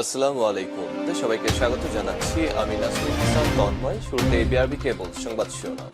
আসসালামু আলাইকুম। সবাইকে স্বাগত জানাচ্ছি। আমি হাসান, তন্ময়। শুরুতে বিআরবি কেবল সংবাদ শিরোনাম।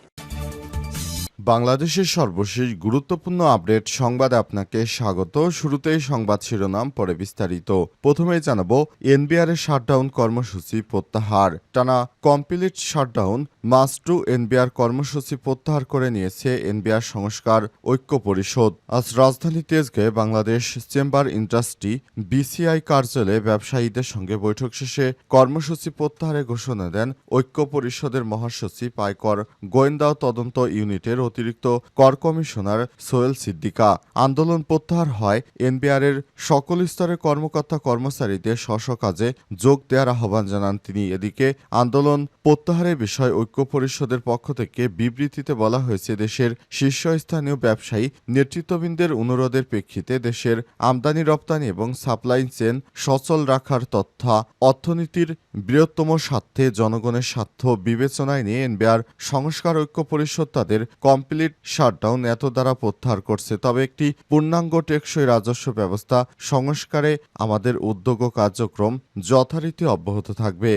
বাংলাদেশের সর্বশেষ গুরুত্বপূর্ণ আপডেট সংবাদ আপনাকে স্বাগত। শুরুতেই সংবাদ শিরোনাম, পরে বিস্তারিত। প্রথমে জানাব এনবিআর এর শাটডাউন কর্মসূচি প্রত্যাহার। টানা complete shutdown march to NBR কর্মসূচি প্রত্যাহার করে নিয়েছে এনবিআর সংস্কার ঐক্য পরিষদ। আজ রাজধানী তেজগাঁয়ে বাংলাদেশ চেম্বার ইন্ডাস্ট্রি বিসিআই কার্যালয়ে ব্যবসায়ীদের সঙ্গে বৈঠক শেষে কর্মসূচি প্রত্যাহারের ঘোষণা দেন ঐক্য পরিষদের মহাসচিব আয়কর গোয়েন্দা তদন্ত ইউনিটের অতিরিক্ত কর কমিশনার সোহেল সিদ্দিকা। আন্দোলন প্রত্যাহার হয় এনবিআর এর সকল স্তরের কর্মকর্তা কর্মচারীদের স্ব কাজে যোগ দেওয়ার আহ্বান জানান তিনি। এদিকে আন্দোলন প্রত্যাহারের বিষয় ঐক্য পরিষদের পক্ষ থেকে বিবৃতিতে বলা হয়েছে, দেশের শীর্ষস্থানীয় ব্যবসায়ী নেতৃত্ববৃন্দের অনুরোধের প্রেক্ষিতে দেশের আমদানি, রপ্তানি এবং সাপ্লাই চেন সচল রাখার তথা অর্থনীতির বৃহত্তম স্বার্থে জনগণের স্বার্থ বিবেচনায় নিয়ে এনবিআর সংস্কার ঐক্য পরিষদ তাদের কমপ্লিট শাটডাউন এত দ্বারা প্রত্যাহার করছে। তবে একটি পূর্ণাঙ্গ টেকসই রাজস্ব ব্যবস্থা সংস্কারে আমাদের উদ্যোগ কার্যক্রম যথারীতি অব্যাহত থাকবে।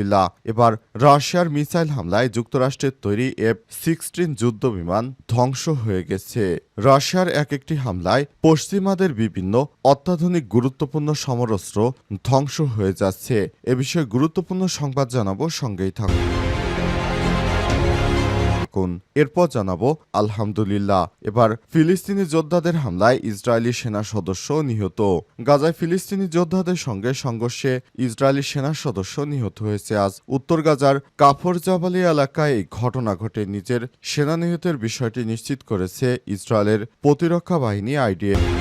আলহামদুলিল্লাহ। এবার রাশিয়ার মিসাইল হামলায় যুক্তরাষ্ট্রের তৈরি এফ সিক্সটিন যুদ্ধ বিমান ধ্বংস হয়ে গেছে। রাশিয়ার এক একটি হামলায় পশ্চিমাদের বিভিন্ন অত্যাধুনিক গুরুত্বপূর্ণ সমরস্ত্র ধ্বংস হয়ে যাচ্ছে। এ বিষয়ে গুরুত্বপূর্ণ সংবাদ জানাব, সঙ্গেই থাকুন। থাকুন। এরপর জানাব, আলহামদুলিল্লাহ, এবার ফিলিস্তিনি যোদ্ধাদের হামলায় ইসরায়েলি সেনা সদস্য নিহত। গাজায় ফিলিস্তিনি যোদ্ধাদের সঙ্গে সংঘর্ষে ইসরায়েলি সেনা সদস্য নিহত হয়েছে আজ। উত্তর গাজার কাফর জাবালি এলাকায় এই ঘটনা ঘটে। নিজের সেনা নিহতের বিষয়টি নিশ্চিত করেছে ইসরায়েলের প্রতিরক্ষা বাহিনী আইডিএফ।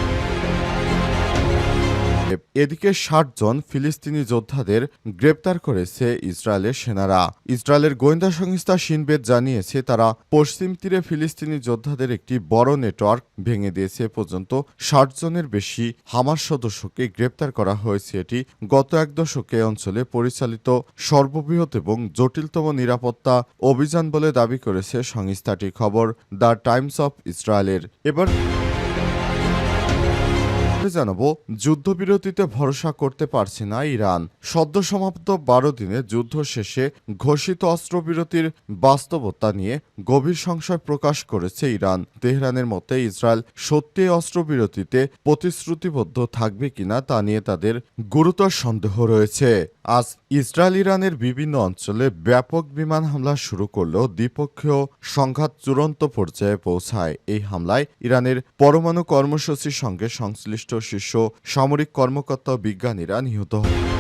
এদিকে ষাট জন ফিলিস্তিনি যোদ্ধাদের গ্রেপ্তার করেছে ইসরায়েলের সেনারা। ইসরায়েলের গোয়েন্দা সংস্থা সিনবেদ জানিয়েছে, তারা পশ্চিম তীরে ফিলিস্তিনি যোদ্ধাদের একটি বড় নেটওয়ার্ক ভেঙে দিয়েছে। পর্যন্ত ষাট জনের বেশি হামার সদস্যকে গ্রেপ্তার করা হয়েছে। এটি গত এক দশকে অঞ্চলে পরিচালিত সর্ববৃহৎ এবং জটিলতম নিরাপত্তা অভিযান বলে দাবি করেছে সংস্থাটি। খবর দ্য টাইমস অফ ইসরায়েলের। এবার জানাব, যুদ্ধবিরতিতে ভরসা করতে পারছে না ইরান। সদ্য সমাপ্ত বারো দিনে যুদ্ধ শেষে ঘোষিত অস্ত্রবিরতির বাস্তবতা নিয়ে গভীর সংশয় প্রকাশ করেছে ইরান। তেহরানের মতে, ইসরায়েল সত্যি অস্ত্রবিরতিতে প্রতিশ্রুতিবদ্ধ থাকবে কিনা তা নিয়ে তাদের গুরুতর সন্দেহ রয়েছে। আজ ইসরায়েল ইরানের বিভিন্ন অঞ্চলে ব্যাপক বিমান হামলা শুরু করলেও দ্বিপক্ষীয় সংঘাত চূড়ান্ত পর্যায়ে পৌঁছায়। এই হামলায় ইরানের পরমাণু কর্মসূচির সঙ্গে সংশ্লিষ্ট শীর্ষ সামরিক কর্মকর্তা বিজ্ঞানীরা নিহত হন।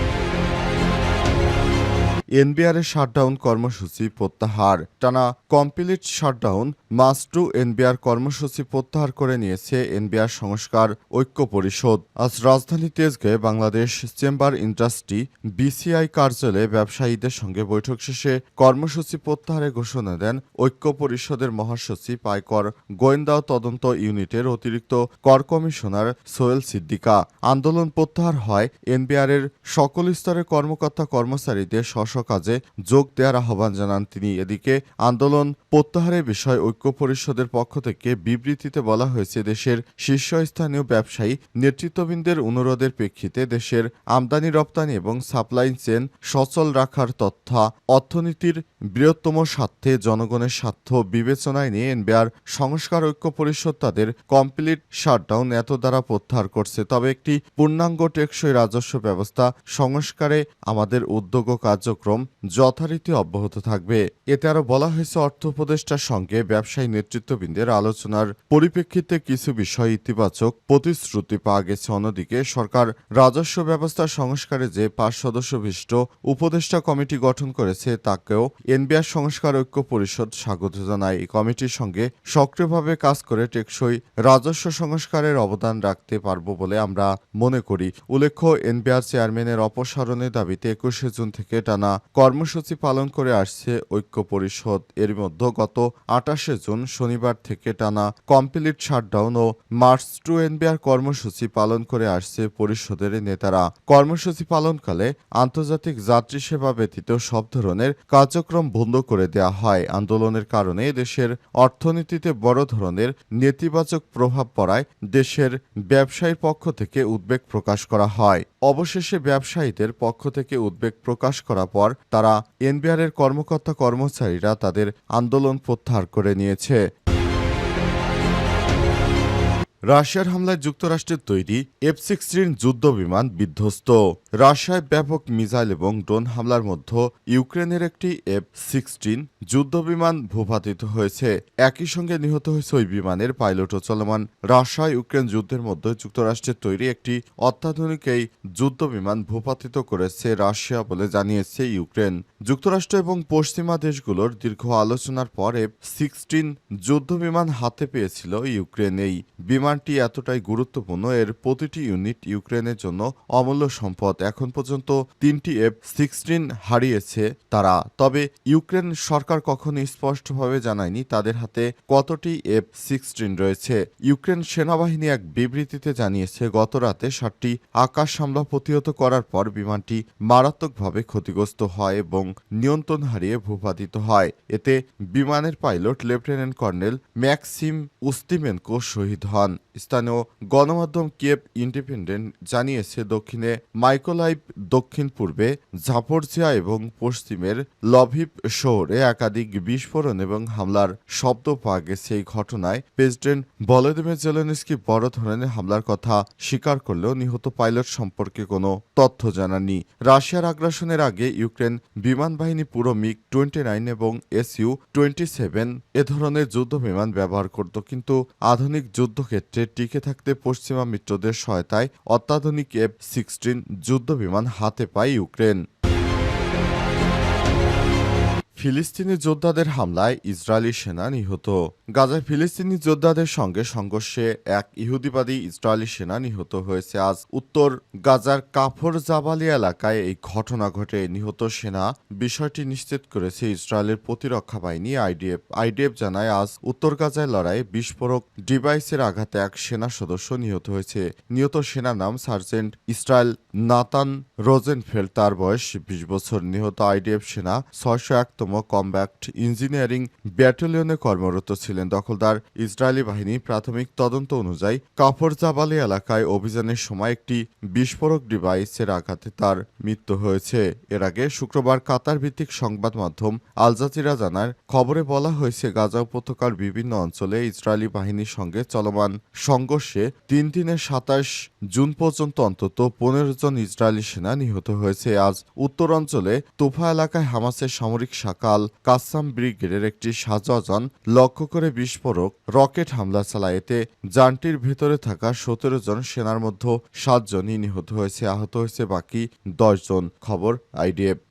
এনবিআর এর শাটডাউন কর্মসূচি প্রত্যাহার। টানা complete shutdown march to NBR কর্মসূচি প্রত্যাহার করে নিয়েছে এনবিআর সংস্কার ঐক্য পরিষদ। আজ রাজধানী তেজগাঁয়ে বাংলাদেশ চেম্বার ইন্ডাস্ট্রি বিসিআই কার্যালয়ে ব্যবসায়ীদের সঙ্গে বৈঠক শেষে কর্মসূচি প্রত্যাহারের ঘোষণা দেন ঐক্য পরিষদের মহাসচিব আয়কর গোয়েন্দা তদন্ত ইউনিটের অতিরিক্ত কর কমিশনার সোহেল সিদ্দিকা। আন্দোলন প্রত্যাহার হয় এনবিআর এর সকল স্তরের কর্মকর্তা কর্মচারীদের স্ব কাজে যোগ দেওয়ার আহ্বান জানান তিনি। এদিকে আন্দোলন প্রত্যাহারের বিষয় ঐক্য পরিষদের পক্ষ থেকে বিবৃতিতে বলা হয়েছে, দেশের শীর্ষস্থানীয় ব্যবসায়ী নেতৃত্ববৃন্দের অনুরোধের প্রেক্ষিতে দেশের আমদানি, রপ্তানি এবং সাপ্লাই চেন সচল রাখার তথা অর্থনীতির বৃহত্তম স্বার্থে জনগণের স্বার্থ বিবেচনায় নিয়ে এনবিআর সংস্কার ঐক্য পরিষদ তাদের কমপ্লিট শাটডাউন এত দ্বারা প্রত্যাহার করছে। তবে একটি পূর্ণাঙ্গ টেকসই রাজস্ব ব্যবস্থা সংস্কারে আমাদের উদ্যোগ কার্যক্রম যথারীতি অব্যাহত থাকবে। এতে আরও বলা হয়েছে, অর্থ উপদেষ্টার সঙ্গে ব্যবসায়ী নেতৃত্ববৃন্দের আলোচনার পরিপ্রেক্ষিতে কিছু বিষয় ইতিবাচক প্রতিশ্রুতি পাওয়া গেছে। অন্যদিকে, সরকার রাজস্ব ব্যবস্থা সংস্কারে যে পাঁচ সদস্য বিশিষ্ট উপদেষ্টা কমিটি গঠন করেছে, তাকেও এনবিআর সংস্কার ঐক্য পরিষদ স্বাগত জানায়। এই কমিটির সঙ্গে সক্রিয়ভাবে কাজ করে টেকসই রাজস্ব সংস্কারের অবদান রাখতে পারব বলে আমরা মনে করি। উল্লেখ্য, এনবিআর চেয়ারম্যানের অপসারণের দাবিতে একুশে জুন থেকে টানা কর্মসূচি পালন করে আসছে ঐক্য পরিষদ। এর মধ্যে গত আটাশে জুন শনিবার থেকে টানা কমপ্লিট শাটডাউন ও মার্চ টু এনবিআর কর্মসূচি পালন করে আসছে পরিষদের নেতারা। কর্মসূচি পালনকালে আন্তর্জাতিক যাত্রী সেবা ব্যতীত সব ধরনের কার্যক্রম বন্ধ করে দেওয়া হয়। আন্দোলনের কারণে দেশের অর্থনীতিতে বড় ধরনের নেতিবাচক প্রভাব পড়ায় দেশের ব্যবসায়ীর পক্ষ থেকে উদ্বেগ প্রকাশ করা হয়। অবশেষে ব্যবসায়ীদের পক্ষ থেকে উদ্বেগ প্রকাশ করার পর তারা এনবিআরের কর্মকর্তা কর্মচারীরা তাদের আন্দোলন প্রত্যাহার করে নিয়েছে। রাশিয়ার হামলায় যুক্তরাষ্ট্রের তৈরি এফ সিক্সটিন যুদ্ধ বিমান বিধ্বস্ত। রাশিয়ায় ব্যাপক মিসাইল এবং ড্রোন হামলার মধ্যে ইউক্রেনের একটি এফ সিক্সটিন যুদ্ধ বিমান ভূপাতিত হয়েছে। একই সঙ্গে নিহত হয়েছে ওই বিমানের পাইলটও চলমান। রাশিয়া ইউক্রেন যুদ্ধের মধ্যে যুক্তরাষ্ট্রের তৈরি একটি অত্যাধুনিক এই যুদ্ধ বিমান ভূপাতিত করেছে রাশিয়া বলে জানিয়েছে ইউক্রেন। যুক্তরাষ্ট্র এবং পশ্চিমা দেশগুলোর দীর্ঘ আলোচনার পর এফ সিক্সটিন যুদ্ধ বিমান হাতে পেয়েছিল ইউক্রেন এই বিমানটি এতটাই গুরুত্বপূর্ণ, এর প্রতিটি ইউনিট ইউক্রেনের জন্য অমূল্য সম্পদ। এখন পর্যন্ত তিনটি এফ সিক্সটিন হারিয়েছে তারা। তবে ইউক্রেন সরকার কখনো স্পষ্টভাবে জানায়নি তাদের হাতে কতটি এফ সিক্সটিন রয়েছে। ইউক্রেন সেনাবাহিনী এক বিবৃতিতে জানিয়েছে, গত রাতে সাতটি আকাশ হামলা প্রতিহত করার পর বিমানটি মারাত্মকভাবে ক্ষতিগ্রস্ত হয় এবং নিয়ন্ত্রণ হারিয়ে ভূপাতিত হয়। এতে বিমানের pilot lieutenant colonel Maxim Ustimenko শহীদ হন। স্থানীয় গণমাধ্যম কিয়েভ ইন্ডিপেন্ডেন্ট জানিয়েছে দক্ষিণে মাইকোলাইভ দক্ষিণ পূর্বে ঝাপরজিয়া এবং পশ্চিমের লভিভ শহরে একাধিক বিস্ফোরণ এবং হামলার শব্দ পাওয়া গেছে। এই ঘটনায় প্রেসিডেন্ট ভলোদিমির জেলেনস্কি বড় ধরনের হামলার কথা স্বীকার করলেও নিহত পাইলট সম্পর্কে কোনো তথ্য জানাননি। রাশিয়ার আগ্রাসনের আগে ইউক্রেন বিমান বাহিনী পুরো মিগ টোয়েন্টি নাইন এবং এসইউ টোয়েন্টি সেভেন এ ধরনের যুদ্ধ বিমান ব্যবহার করত, কিন্তু আধুনিক যুদ্ধক্ষেত্রে টিকে থাকতে পশ্চিমা মিত্রদের সহায়তায় অত্যাধুনিক এফ সিক্সটিন যুদ্ধ বিমান হাতে পায় ইউক্রেন। ফিলিস্তিনি যোদ্ধাদের হামলায় ইসরায়েলি সেনা নিহত। গাজায় ফিলিস্তিনি যোদ্ধাদের সঙ্গে সংঘর্ষে এক ইহুদিবাদী ইসরায়েলি সেনা নিহত হয়েছে। আজ উত্তর গাজার কাফর জাবালি এলাকায় এই ঘটনা ঘটে। নিহত সেনা বিষয়টি নিশ্চিত করেছে ইসরায়েলের প্রতিরক্ষা বাহিনী আইডিএফ। আইডিএফ জানায়, আজ উত্তর গাজায় লড়াই বিস্ফোরক ডিভাইসের আঘাতে এক সেনা সদস্য নিহত হয়েছে। নিহত সেনার নাম সার্জেন্ট ইসরায়েল নাতান রোজেনফেল্ড। তার বয়স বিশ বছর। নিহত আইডিএফ সেনা ছয়শো একতম কম্ব্যাক্ট ইঞ্জিনিয়ারিং ব্যাটালিয়নে কর্মরত ছিলেন দখলদার ইসরায়েলি বাহিনী প্রাথমিক তদন্ত অনুযায়ী কাপড় জাবালি এলাকায় অভিযানের সময় একটি বিস্ফোরক ডিভাইসের আঘাতে তার মৃত্যু হয়েছে। এর আগে শুক্রবার কাতার ভিত্তিক সংবাদ মাধ্যম আল জাজিরা জানার খবরে বলা হয়েছে, গাজা উপত্যকার বিভিন্ন অঞ্চলে ইসরায়েলি বাহিনীর সঙ্গে চলমান সংঘর্ষে তিন দিনে সাতাশ জুন পর্যন্ত অন্তত পনেরো জন ইসরায়েলি সেনা নিহত হয়েছে। আজ উত্তরাঞ্চলে তোফা এলাকায় হামাসের সামরিক শাকাল কাসাম ব্রিগেডের একটি সাজন লক্ষ্য করে বিস্ফোরক রকেট হামলা চালায় এতে যানটির ভেতরে থাকা সতেরো জন সেনার মধ্যে সাতজনই নিহত হয়েছে, আহত হয়েছে বাকি দশজন খবর আইডিএফ।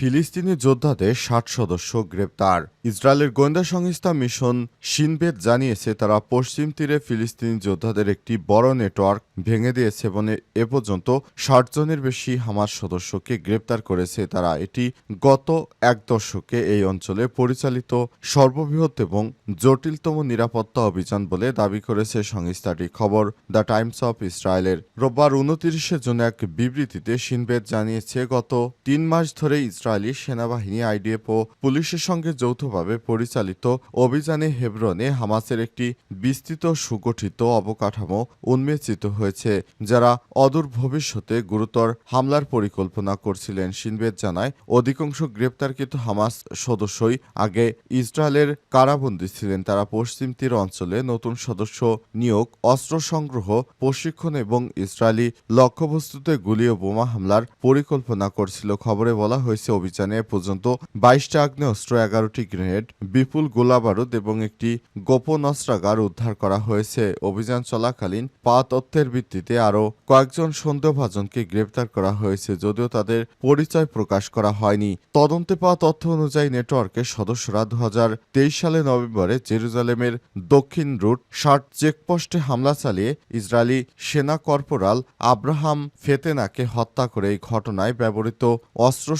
ফিলিস্তিনি যোদ্ধাদের ষাট সদস্য গ্রেপ্তার। ইসরায়েলের গোয়েন্দা সংস্থা মিশন সিনবেদ জানিয়েছে, তারা পশ্চিম তীরে ফিলিস্তিনি যোদ্ধাদের একটি বড় নেটওয়ার্ক ভেঙে দিয়েছে এবং এ পর্যন্ত ষাট জনের বেশি হামাস সদস্যকে গ্রেপ্তার করেছে। তারা এটি গত এক দশকে এই অঞ্চলে পরিচালিত সর্ববৃহৎ এবং জটিলতম নিরাপত্তা অভিযান বলে দাবি করেছে সংস্থাটি। খবর, দ্য টাইমস অফ ইসরায়েলের। রোববার উনতিরিশে জুন এক বিবৃতিতে সিনবেদ জানিয়েছে, গত তিন মাস ধরে ইসরায়েলি সেনাবাহিনী, আইডিএফ ও পুলিশের সঙ্গে যৌথভাবে পরিচালিত অভিযানে হেবরনে হামাসের একটি বিস্তৃত সুগঠিত অবকাঠামো উন্মেচিত হয়েছে, যারা অদূর ভবিষ্যতে গুরুতর হামলার পরিকল্পনা করছিলেন। সিনবেদ জানায়, অধিকাংশ গ্রেপ্তারকৃত হামাস সদস্যই আগে ইসরায়েলের কারাবন্দী ছিলেন। তারা পশ্চিম তীর অঞ্চলে নতুন সদস্য নিয়োগ, অস্ত্র সংগ্রহ, প্রশিক্ষণ এবং ইসরায়েলি লক্ষ্যবস্তুতে গুলি ও বোমা হামলার পরিকল্পনা করছিল। খবরে বলা হয়েছে অভিযানে পর্যন্ত বাইশটা আগ্নেয়াস্ত্র, এগারোটি গ্রেনেড, বিপুল গোলাবারুদ এবং একটি গোপন অস্ত্রাগার উদ্ধার করা হয়েছে। অভিযান চলাকালীন পা তথ্যের ভিত্তিতে আরও কয়েকজন সন্দেহভাজনকে গ্রেপ্তার করা হয়েছে, যদিও তাদের পরিচয় প্রকাশ করা হয়নি। তদন্তে পাওয়া তথ্য অনুযায়ী নেটওয়ার্কের সদস্যরা দু হাজার তেইশ সালে নভেম্বরে জেরুজালেমের দক্ষিণ রুট ষাট চেকপোস্টে হামলা চালিয়ে ইসরায়েলি সেনা কর্পোরাল আব্রাহাম ফেতেনাকে হত্যা করে এই ঘটনায় ব্যবহৃত অস্ত্র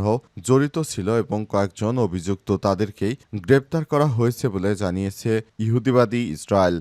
সরবরাহ জড়িত ছিল এবং কয়েকজন অভিযুক্ত তাদেরকেই গ্রেপ্তার করা হয়েছে বলে জানিয়েছে ইহুদিবাদী ইসরায়েল।